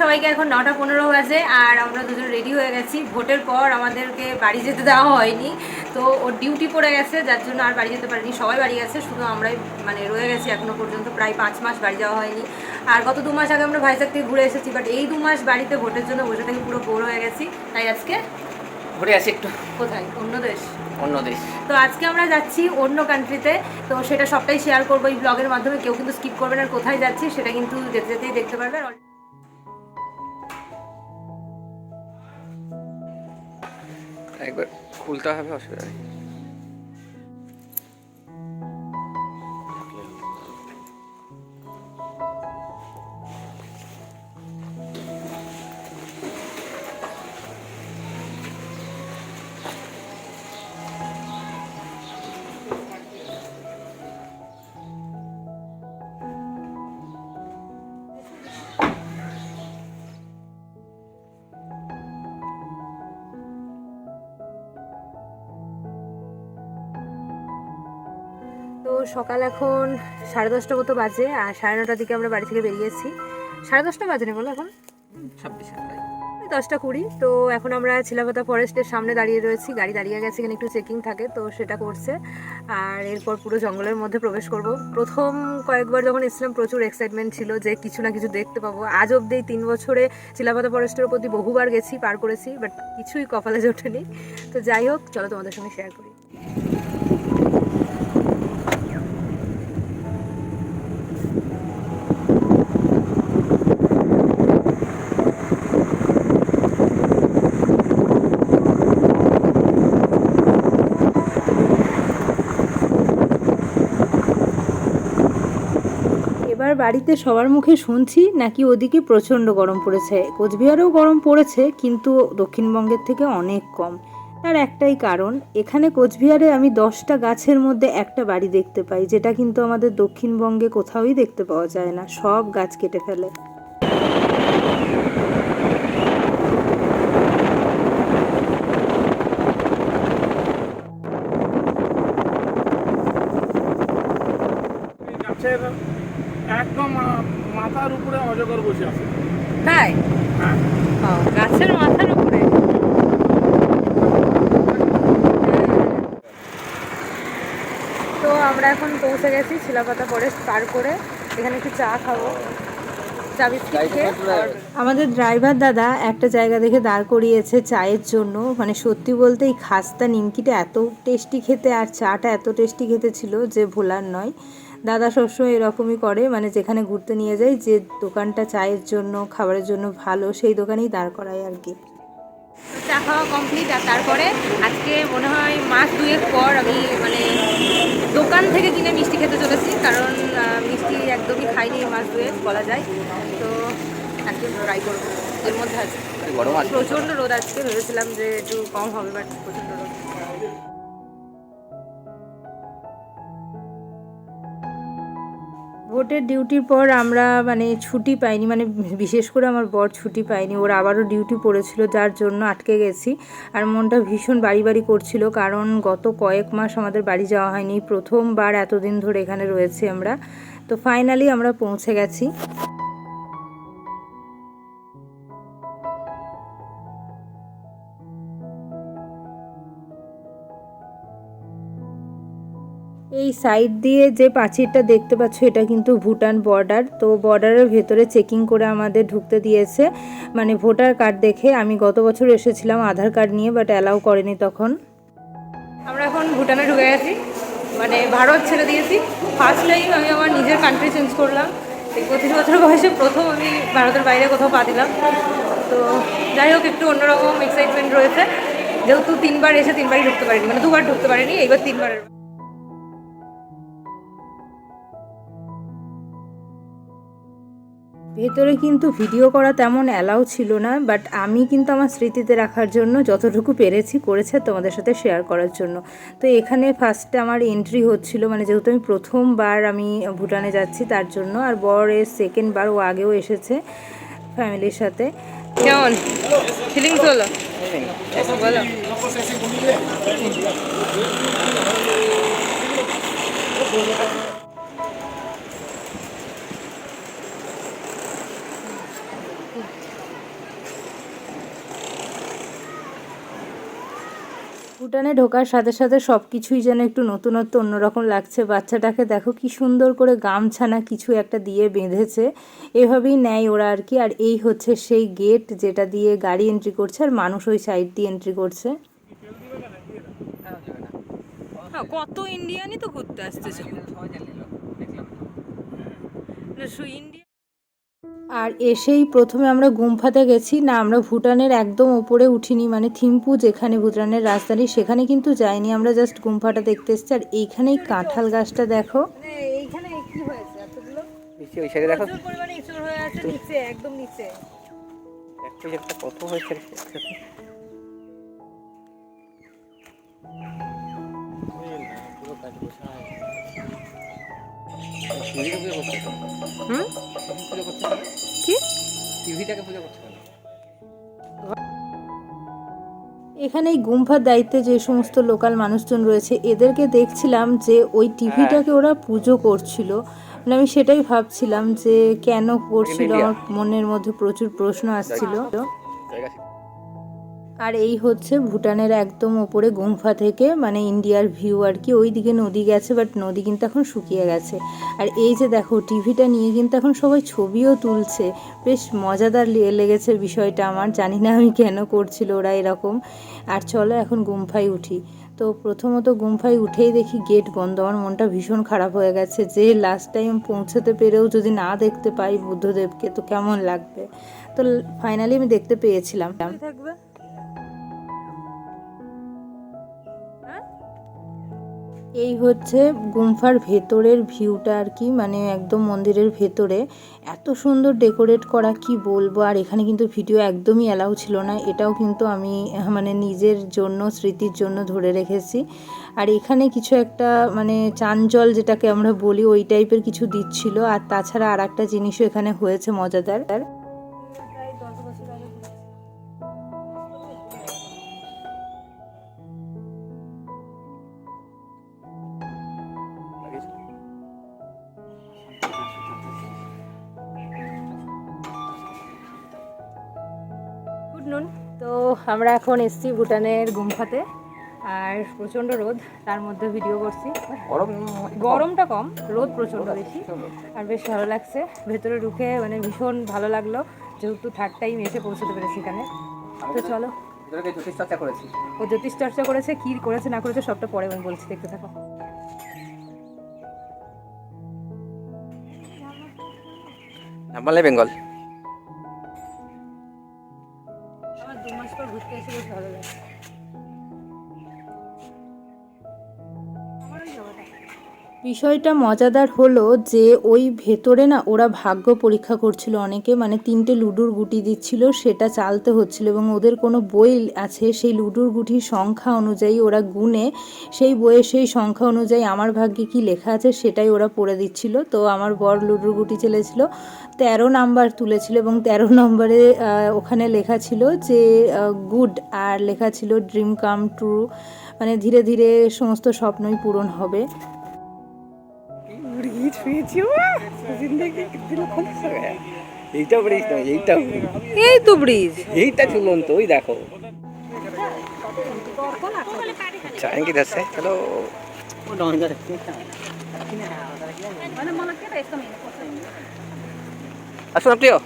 সবাইকে এখন নটা পনেরো বাজে আর আমরা দুজন রেডি হয়ে গেছি। ভোটের পর আমাদেরকে বাড়ি যেতে দেওয়া হয়নি। তো ওর ডিউটি পড়ে গেছে যার জন্য আর বাড়ি যেতে পারিনি। সবাই বাড়ি গেছে শুধু আমরাই মানে রয়ে গেছি এখনও পর্যন্ত। প্রায় পাঁচ মাস বাড়ি যাওয়া হয়নি। আর গত দু মাস আগে আমরা ভাইজাগ থেকে ঘুরে এসেছি বাট এই দু মাস বাড়িতে ভোটের জন্য বসে থেকে পুরো বোর হয়ে গেছি। তাই আজকে ঘুরে আসি একটু। কোথায়? অন্য দেশ? অন্য দেশ। তো আজকে আমরা যাচ্ছি অন্য কান্ট্রিতে তো। সেটা সবটাই শেয়ার করব এই ব্লগের মাধ্যমে। কেউ কিন্তু স্কিপ করবে না কোথায় যাচ্ছি সেটা কিন্তু যেতে যেতেই দেখতে পারবে। আর একবার খুলতে হবে অসুবিধা নেই। সকাল এখন সাড়ে দশটা মতো বাজে আর সাড়ে নটার দিকে আমরা বাড়ি থেকে বেরিয়েছি। সাড়ে দশটা বাজে না বলো এখন? দশটা কুড়ি। তো এখন আমরা ছিলাপাতা ফরেস্টের সামনে দাঁড়িয়ে রয়েছি। গাড়ি দাঁড়িয়ে গেছে এখানে একটু চেকিং থাকে তো সেটা করছে। আর এরপর পুরো জঙ্গলের মধ্যে প্রবেশ করব। প্রথম কয়েকবার যখন এসেছিলাম প্রচুর এক্সাইটমেন্ট ছিল যে কিছু না কিছু দেখতে পাবো। আজ অব্দি তিন বছরে চিলাপাতা ফরেস্টের প্রতি বহুবার গেছি পার করেছি বাট কিছুই কপালে জোটেনি। তো যাই হোক চলো তোমাদের সঙ্গে শেয়ার করি। বাড়িতে সবার মুখে শুনছি নাকি ওদিকে প্রচণ্ড গরম পড়েছে? কোচবিহারেও গরম পড়েছে, কিন্তু দক্ষিণবঙ্গের থেকে অনেক কম। তার একটাই কারণ, এখানে কোচবিহারে আমি দশটা গাছের মধ্যে একটা বাড়ি দেখতে পাই, যেটা কিন্তু আমাদের দক্ষিণবঙ্গে কোথাওই দেখতে পাওয়া যায় না, সব গাছ কেটে ফেলে গাছের একদম আহ, মাথার উপরে অজগর বসে আছে তাই? হ্যাঁ। গাছের মাথার উপরে? তো আমরা এখন পৌঁছে গেছি শিলাপাতা ফরেস্ট পার করে। এখানে একটু চা খাব। চা আমাদের ড্রাইভার দাদা একটা জায়গা দেখে দাঁড় করিয়েছে চায়ের জন্য। মানে সত্যি বলতে এই খাস্তা নিমকিটা এত টেস্টি খেতে আর চাটা এত টেস্টি খেতে ছিল যে ভোলার নয়। দাদা সবসময় এরকমই করে মানে যেখানে ঘুরতে নিয়ে যায় যে দোকানটা চায়ের জন্য খাবারের জন্য ভালো সেই দোকানেই দাঁড় করায় আর কি। চা খাওয়া কমপ্লিট আর তারপরে আজকে মনে হয় মাস দুয়েক পর আমি মানে দোকান থেকে কিনে মিষ্টি খেতে চলেছি কারণ মিষ্টি একদমই খাইনি মাস দুয়েক বলা যায়। তো আজকে ট্রাই করব। এর মধ্যে আছে। প্রচণ্ড রোদ আজকে ভেবেছিলাম যে একটু কম হবে বাট প্রচণ্ড রোদ। ভোটের ডিউটির পর আমরা মানে ছুটি পাইনি মানে বিশেষ করে আমার বর ছুটি পাইনি। ওর আবারও ডিউটি পড়েছিল, যার জন্য আটকে গেছি। আর মনটা ভীষণ বাড়ি বাড়ি করছিল, কারণ গত কয়েক মাস আমাদের বাড়ি যাওয়া হয়নি। প্রথমবার এতদিন ধরে এখানে রয়েছি আমরা। তো ফাইনালি আমরা পৌঁছে গেছি। সাইড দিয়ে যে প্রাচীরটা দেখতে পাচ্ছ, এটা কিন্তু ভুটান বর্ডার তো বর্ডারের ভেতরে চেকিং করে আমাদের ঢুকতে দিয়েছে। মানে ভোটার কার্ড দেখে আমি গত বছর এসেছিলাম আধার কার্ড নিয়ে বাট অ্যালাউ করেনি তখন। আমরা এখন ভুটানে ঢুকে গেছি। মানে ভারত ছেড়ে দিয়েছি। ফার্স্ট টাইম আমি আমার নিজের কান্ট্রি চেঞ্জ করলাম। পঁচিশ বছর বয়সে প্রথম আমি ভারতের বাইরে কোথাও পা দিলাম। তো যাই হোক, একটু অন্যরকম এক্সাইটমেন্ট রয়েছে। যেহেতু তিনবার এসে তিনবারই ঢুকতে পারিনি মানে দুবার ঢুকতে পারিনি, এইবার তিনবারের ভেতরে কিন্তু ভিডিও করা তেমন অ্যালাউ ছিল না বাট আমি কিন্তু আমার স্মৃতিতে রাখার জন্য যতটুকু পেরেছি করেছে তোমাদের সাথে শেয়ার করার জন্য। তো এখানে ফার্স্টে আমার এন্ট্রি হচ্ছিল মানে যেহেতু আমি প্রথমবার আমি ভুটানে যাচ্ছি তার জন্য, আর বর এর সেকেন্ড বার ও আগেও এসেছে ফ্যামিলির সাথে। কেমন? ফিলিংস হলো? বলো। ভুটানে ঢোকার সাথে সাথে সব কিছুই যেন একটু নতুনত্ব অন্যরকম লাগছে। বাচ্চাটাকে দেখো কি সুন্দর করে গামছানা কিছু একটা দিয়ে বেঁধেছে। এভাবেই নেয় ওরা আর কি। আর এই হচ্ছে সেই গেট যেটা দিয়ে গাড়ি এন্ট্রি করছে আর মানুষ ওই সাইড দিয়ে এন্ট্রি করছে। হ্যাঁ, কত ইন্ডিয়ানই তো ঘুরতে আসছে আর এসেই প্রথমে আমরা গুম্ফাতে গেছি। না আমরা ভুটানের একদম ওপরে উঠিনি মানে থিম্পু যেখানে ভুটানের রাজধানী সেখানে কিন্তু যাইনি। আমরা জাস্ট গুম্ফাটা দেখতে এসেছি। আর এইখানেই কাঁঠাল গাছটা দেখো। এইখানে কি হয়েছে এতগুলো নিচে ওই সাইডে দেখো। পরিমাণে ইঁচড় হয়ে আছে নিচে একদম নিচে। একটা কত হয়েছে হুম? পুজো করতে হবে। কি? টিভিটাকে পুজো করতে হবে। এখানে এই গুম্ফার দায়িত্বে যে সমস্ত লোকাল মানুষজন রয়েছে এদেরকে দেখছিলাম যে ওই টিভিটাকে ওরা পুজো করছিল। মানে আমি সেটাই ভাবছিলাম যে কেন করছিল আমার মনের মধ্যে প্রচুর প্রশ্ন আসছিল। আর এই হচ্ছে ভুটানের একদম ওপরে গুম্ফা থেকে মানে ইন্ডিয়ার ভিউ আর কি। ওই দিকে নদী গেছে বাট নদী কিন্তু এখন শুকিয়ে গেছে। আর এই যে দেখো, টিভিটা নিয়ে কিন্তু এখন সবাই ছবিও তুলছে। বেশ মজাদার লেগেছে বিষয়টা আমার, জানি না আমি কেন করছিল ওরা এরকম। আর চলো এখন গুম্ফায় উঠি। তো প্রথমত গুম্ফায় উঠেই দেখি গেট বন্ধ। আমার মনটা ভীষণ খারাপ হয়ে গেছে যে লাস্ট টাইম পৌঁছাতে পেরেও যদি না দেখতে পাই বুদ্ধদেবকে, তো কেমন লাগবে? তো ফাইনালি আমি দেখতে পেয়েছিলাম। থাকবে? এই হচ্ছে গুম্ফার ভেতরের ভিউটা আর কি মানে একদম মন্দিরের ভেতরে। এত সুন্দর ডেকোরেট করা, কি বলব? আর এখানে কিন্তু ভিডিও একদমই অ্যালাউ ছিল না। এটাও কিন্তু আমি মানে নিজের জন্য, স্মৃতির জন্য ধরে রেখেছি। আর এখানে কিছু একটা মানে চাঞ্জল যেটাকে আমরা বলি, ওই টাইপের কিছু দিচ্ছিল। আর তাছাড়া আর একটা জিনিসও এখানে হয়েছে মজাদার। গুড নুন। তো আমরা এখন এসছি ভুটানের গুম্ফাতে আর প্রচণ্ড রোদ তার মধ্যে ভিডিও করছি। গরমটা কম রোদ প্রচণ্ড বেশি। আর বেশ ভালো লাগছে। ভেতরে ঢুকে মানে ভীষণ ভালো লাগল যেহেতু থার্ড টাইম এসে পৌঁছতে পেরেছি এখানে। তো চলো। ভিতরে জ্যোতিষ চর্চা করেছি। ও জ্যোতিষ চর্চা করেছে কি করেছে না করেছে সবটা পরে আমি বলছি দেখতে থাকো। নামালে বেঙ্গল। আমার দু মাস পর ঘুরতে এসে ভালো লাগে। বিষয়টা মজাদার হলো যে ওই ভেতরে না ওরা ভাগ্য পরীক্ষা করছিল অনেকে মানে তিনটে লুডুর গুটি দিচ্ছিল, সেটা চালতে হচ্ছিল এবং ওদের কোনো বই আছে, সেই লুডুর গুটির সংখ্যা অনুযায়ী ওরা গুনে, সেই বইয়ের সেই সংখ্যা অনুযায়ী আমার ভাগ্যে কি লেখা আছে সেটাই ওরা পড়ে দিচ্ছিল। তো আমার বর লুডুর গুটি চলেছিল, তেরো নাম্বার তুলেছিল এবং তেরো নম্বরে ওখানে লেখা ছিল যে গুড আর লেখা ছিল ড্রিম কাম ট্রু মানে ধীরে ধীরে সমস্ত স্বপ্নই পূরণ হবে। আমি ছুঁয়েছি জিন্দগি কীরকম এইটা ব্রিজ নয় এইটা এই তো ব্রিজ এইটা চলুন তো ওই দেখো চায়েঙ্গে দসে চলো আসুন আপনিও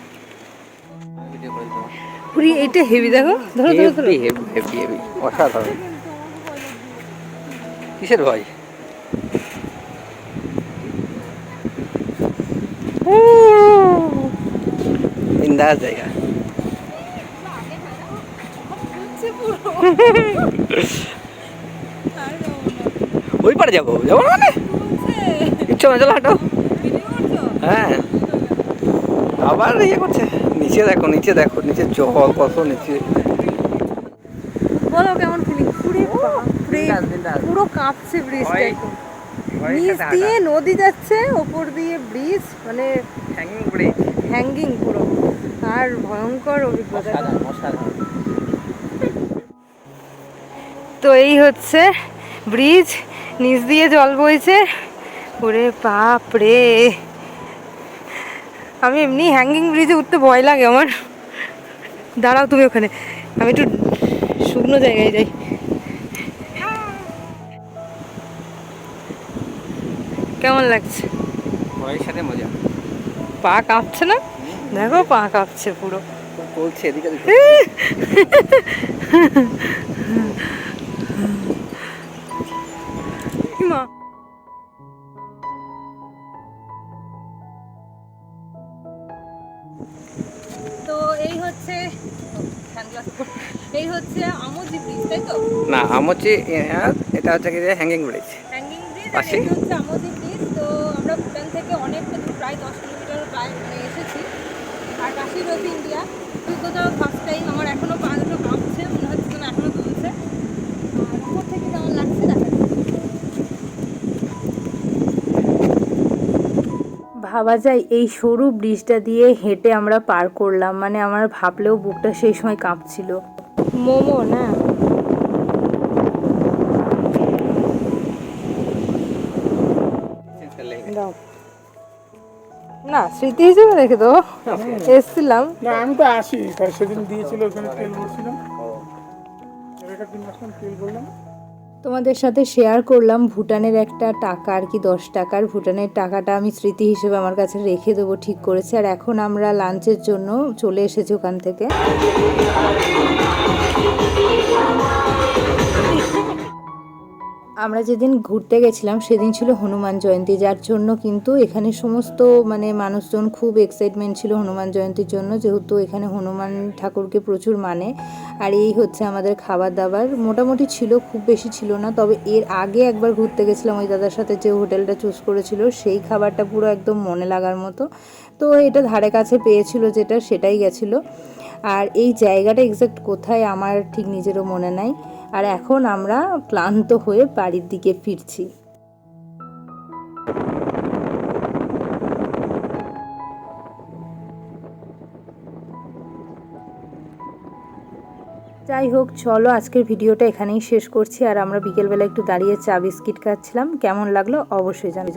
পুরি এটা হেভি দেখো ধরো ধরো হেভি হেভি হেভি অসাধারণ কিসের ভয় বিন্দাস জায়গা ওই পারে যাব যাব মানে? ইচ্ছা না চলো হাঁটো। হ্যাঁ। আবার ইয়ে করছে। নিচে দেখো নিচে দেখো নিচে জল কত নিচে। বলো কেমন ফিলিং পুরে কাঁপছে ব্রিজটা ভয়- নিচ দিয়ে নদী যাচ্ছে ওপর দিয়ে ব্রিজ মানে হ্যাঙ্গিং ব্রিজ হ্যাঙ্গিং পুরো। আর ভয়ঙ্কর অভিজ্ঞতা। তো এই হচ্ছে ব্রিজ নিচ দিয়ে জল বইছে। ওরে বাপ রে। আমি এমনি হ্যাঙ্গিং ব্রিজে উঠতে ভয় লাগে আমার। দাঁড়াও তুমি ওখানে। আমি একটু শুকনো জায়গায় যাই। কেমন লাগছে? পা কাঁপছে না? দেখো পা কাঁপছে পুরো। বলছে এদিকে মা। তো এই হচ্ছে এই হচ্ছে আমজি ব্রিজ তাই তো? না আমার এটা হচ্ছে কি হ্যাঙ্গিং ব্রিজ হ্যাঙ্গিং ব্রিজ হচ্ছে আমজি ব্রিজ তো আমরা ভুটান থেকে অনেকটা দূর প্রায় দশ কিলোমিটার আর রয়েছে ইন্ডিয়া। অভিজ্ঞতা ফার্স্ট টাইম আমার এখনও পা দুটো কাঁপছে মনে হচ্ছে এখনও তুলছে আর উপর থেকে কেমন লাগছে দেখা ভাবা যায় এই সরু ব্রিজটা দিয়ে হেঁটে আমরা পার করলাম মানে আমার ভাবলেও বুকটা সেই সময় কাঁপছিল। মোমো না? না স্মৃতি হিসেবে রেখে দেবো। এসছিলাম। না আমি তো আসি। সেদিন দিয়েছিল ওখানে তেল ভরছিলাম। তেল বললাম তোমাদের সাথে শেয়ার করলাম ভুটানের একটা টাকা আর কি দশ টাকার। ভুটানের টাকাটা আমি স্মৃতি হিসেবে আমার কাছে রেখে দেবো ঠিক করেছে। আর এখন আমরা লাঞ্চের জন্য চলে এসেছি ওখান থেকে। আমরা যেদিন ঘুরতে গেছিলাম, সেদিন ছিল হনুমান জয়ন্তী, যার জন্য কিন্তু এখানে সমস্ত মানে মানুষজন খুব এক্সাইটমেন্ট ছিল হনুমান জয়ন্তীর জন্য, যেহেতু এখানে হনুমান ঠাকুরকে প্রচুর মানে। আর এই হচ্ছে আমাদের খাবার দাবার মোটামুটি ছিল, খুব বেশি ছিল না, তবে এর আগে একবার ঘুরতে গেছিলাম ওই দাদার সাথে যে হোটেলটা চুজ করেছিল, সেই খাবারটা পুরো একদম মনে লাগার মতো। তো এটা ধারে কাছে পেয়েছিল যেটা, সেটাই গেছিল। আর এই জায়গাটা এক্সাক্ট কোথায়, আমার ঠিক নিজেরও মনে নাই। আর এখন আমরা ক্লান্ত হয়ে বাড়ির দিকে ফিরছি। যাই হোক, চলো আজকের ভিডিওটা এখানেই শেষ করছি। আর আমরা বিকেলবেলা একটু দাঁড়িয়ে চা বিস্কিট খাচ্ছিলাম। কেমন লাগল অবশ্যই জানি